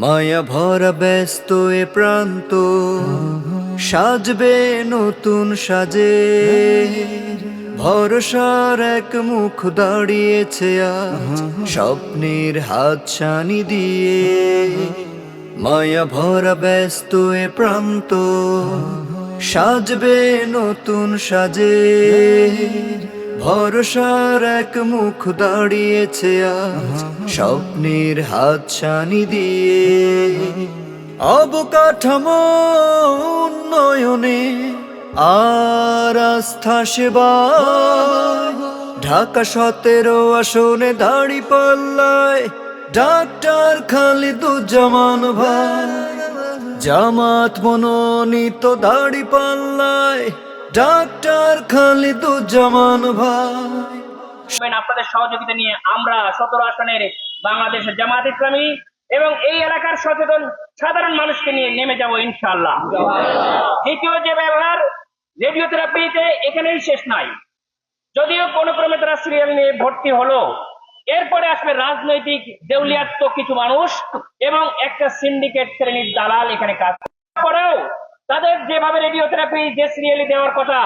মায়া ভরা ব্যস্ত এ প্রান্ত, সাজবে নতুন সাজে। ভরসার এক মুখ দাঁড়িয়েছে স্বপ্নের হাত ছানি দিয়ে। মায়া ভরা ব্যস্ত এ প্রান্ত, সাজবে নতুন সাজে। ভরসার এক মুখ দাঁড়িয়েছে স্বপ্নের হাত ছানি দিয়ে। অবকাঠামো উন্নয়নে আর আস্থা সেবা ঢাকা সতেরো আসনে দাড়ি পাল্লায় ডাক্তার খালিদুজ্জামান ভাই। জামাত মনোনীত দাড়ি পাল্লায় ডাক্তার খালিদুজ্জামান ভাই আপনাদের সহযোগিতা নিয়ে আমরা সতেরো আসনের বাংলাদেশের জামাত ইসলামী এবং এই এলাকার সচেতন সাধারণ মানুষকে নিয়ে নেমে যাব ইনশাআল্লাহ দ্বিতীয় যে ব্যবহার রেডিও থেরাপিতে এখানেই শেষ নাই যদিও কোনো ক্রমে তারা সিরিয়াল নিয়ে ভর্তি হলো, এরপরে আসবে রাজনৈতিক দেউলিয়াত্ম কিছু মানুষ এবং একটা সিন্ডিকেট শ্রেণির দালাল এখানে কাজ করে। তাদের যেভাবে রেডিও থেরাপি যে সিরিয়ালি দেওয়ার কথা,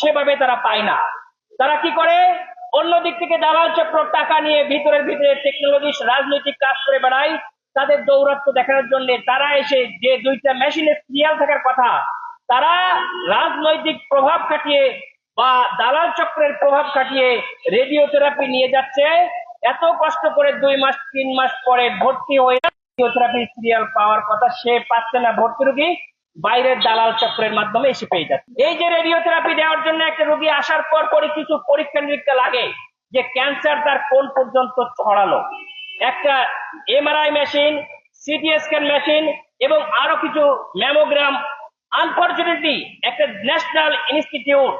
সেভাবে তারা পায় না। তারা কি করে? অন্য দিক থেকে দালাল চক্র টাকা নিয়ে ভিতরের ভিতরে টেকনোলজি রাজনৈতিক কাজ করে বেড়ায়। তাদের দৌরাত্ম দেখানোর জন্য তারা এসে যে দুইটা মেশিনের সিরিয়াল থাকার কথা, তারা রাজনৈতিক প্রভাব খাটিয়ে বা দালাল চক্রের প্রভাব খাটিয়ে রেডিও থেরাপি নিয়ে যাচ্ছে। এত কষ্ট করে দুই মাস, তিন মাস পরে ভর্তি হয়ে রেডিও থেরাপি সিরিয়াল পাওয়ার কথা সে পাচ্ছে না ভর্তি রোগী। বাইরের দালাল চক্রের মাধ্যমে এসে পেয়ে যাচ্ছে। এই যে রেডিও থেরাপি দেওয়ার জন্য একটা রোগী আসার পর পরে কিছু পরীক্ষা নিরীক্ষা লাগে যে ক্যান্সার তার কোন পর্যন্ত ছড়ালো। একটা MRI machine CT scan machine এবং আরও কিছু ম্যামোগ্রাম আনফর্চুনেটলি একটা ন্যাশনাল ইনস্টিটিউট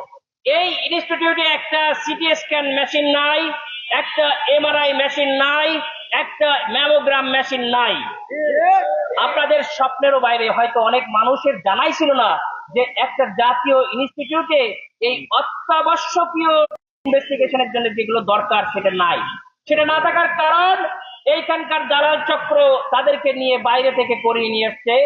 এই ইনস্টিটিউটে একটা সিটি স্ক্যান মেশিন নাই, একটা এমআরআই মেশিন নাই একটা ম্যামোগ্রাম মেশিন নাই। আপনাদের স্বপ্নেরও বাইরে, হয়তো অনেক মানুষের জানাই ছিল না যে একটা জাতীয় ইনস্টিটিউটে এই অত্যাবশ্যকীয় ইনভেস্টিগেশনের জন্য যেগুলো দরকার সেটা নাই। সেটা না থাকার কারণ এইখানকার দালাল চক্র তাদেরকে নিয়ে বাইরে থেকে করিয়ে নিয়ে এসছে।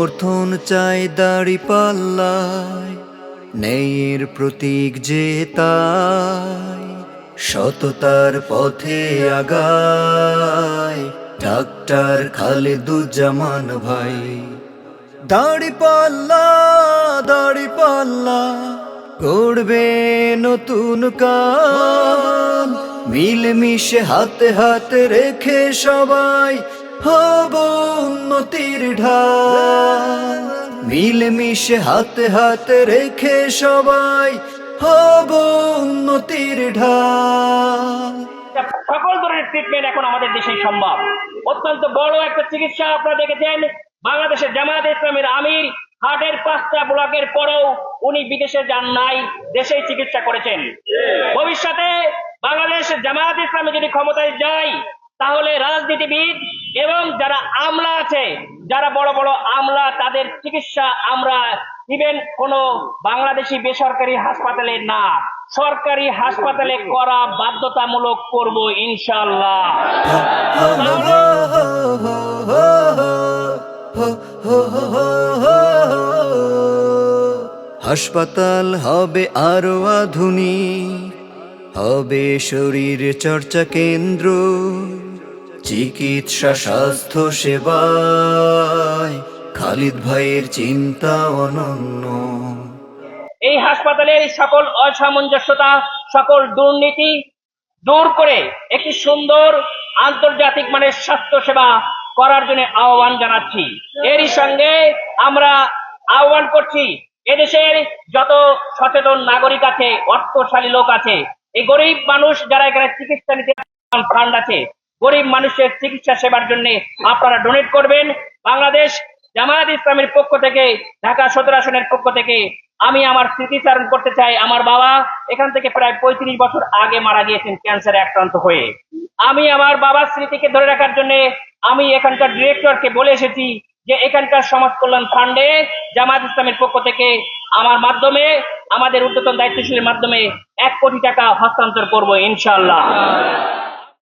সমর্থন চাই দাড়ি পাল্লায়, ন্যায়ের প্রতীক যে তাই, সততার পথে আগায়। ডাক্তার খালেদুজ্জামান ভাই। দাড়ি পাল্লা দাড়ি পাল্লা, গড়বে নতুন কাল। মিলমিশে হাতে হাতে রেখে সবাই হব উন্নতির ঢাল। মিলেমিশে হাতে হাতে রেখে সবাই হব উন্নতির ঢাল। সকল ধরনের ট্রিটমেন্ট এখন আমাদের দেশে সম্ভব। অত্যন্ত বড় একটা চিকিৎসা আপনারা দেখেছেন। বাংলাদেশের জামায়াত ইসলামের আমির হার্টের পাঁচটা ব্লকের পরেও উনি বিদেশে যান নাই, দেশেই চিকিৎসা করেছেন। ভবিষ্যতে বাংলাদেশের জামায়াত ইসলামে যদি ক্ষমতায় যায় তাহলে রাজনীতিবিদ এবং যারা আমলা আছে, যারা বড় বড় আমলা, তাদের চিকিৎসা আমরা ইভেন কোন বাংলাদেশি বেসরকারি হাসপাতালে না। সরকারি হাসপাতালে করা বাধ্যতামূলক করব ইনশাল্লাহ হাসপাতাল হবে আরও আধুনিক, হবে শরীর চর্চা কেন্দ্র। চিকিৎসা স্বাস্থ্য সেবায় খালিদ ভাইয়ের চিন্তা অনন্য। এই হাসপাতালের সকল অসামঞ্জস্যতা, সকল দুর্নীতি দূর করে একটি সুন্দর আন্তর্জাতিক মানের স্বাস্থ্য সেবা করার জন্য আহ্বান জানাচ্ছি। এরই সঙ্গে আমরা আহ্বান করছি, এদেশের যত সচেতন নাগরিক আছে, অর্থশালী লোক আছে, এই গরিব মানুষ যারা এখানে চিকিৎসা নিতে ফান্ড আছে গরিব মানুষের চিকিৎসা সেবার জন্য আপনারা ডোনেট করবেন। বাংলাদেশ জামায়াত ইসলামের পক্ষ থেকে, ঢাকা সদর আসনের পক্ষ থেকে আমি আমার স্মৃতিচারণ করতে চাই আমার বাবা। এখান থেকে প্রায় পঁয়ত্রিশ বছর আগে মারা গিয়েছেন ক্যান্সারে আক্রান্ত হয়ে। আমি আমার বাবার স্মৃতিকে ধরে রাখার জন্য আমি এখানকার ডিরেক্টরকে বলে এসেছি যে এখানকার সমাজ কল্যাণ ফান্ডে জামাত ইসলামের পক্ষ থেকে আমার মাধ্যমে, আমাদের ঊর্ধ্বতন দায়িত্বশীলের মাধ্যমে এক কোটি টাকা হস্তান্তর করব ইনশাআল্লাহ।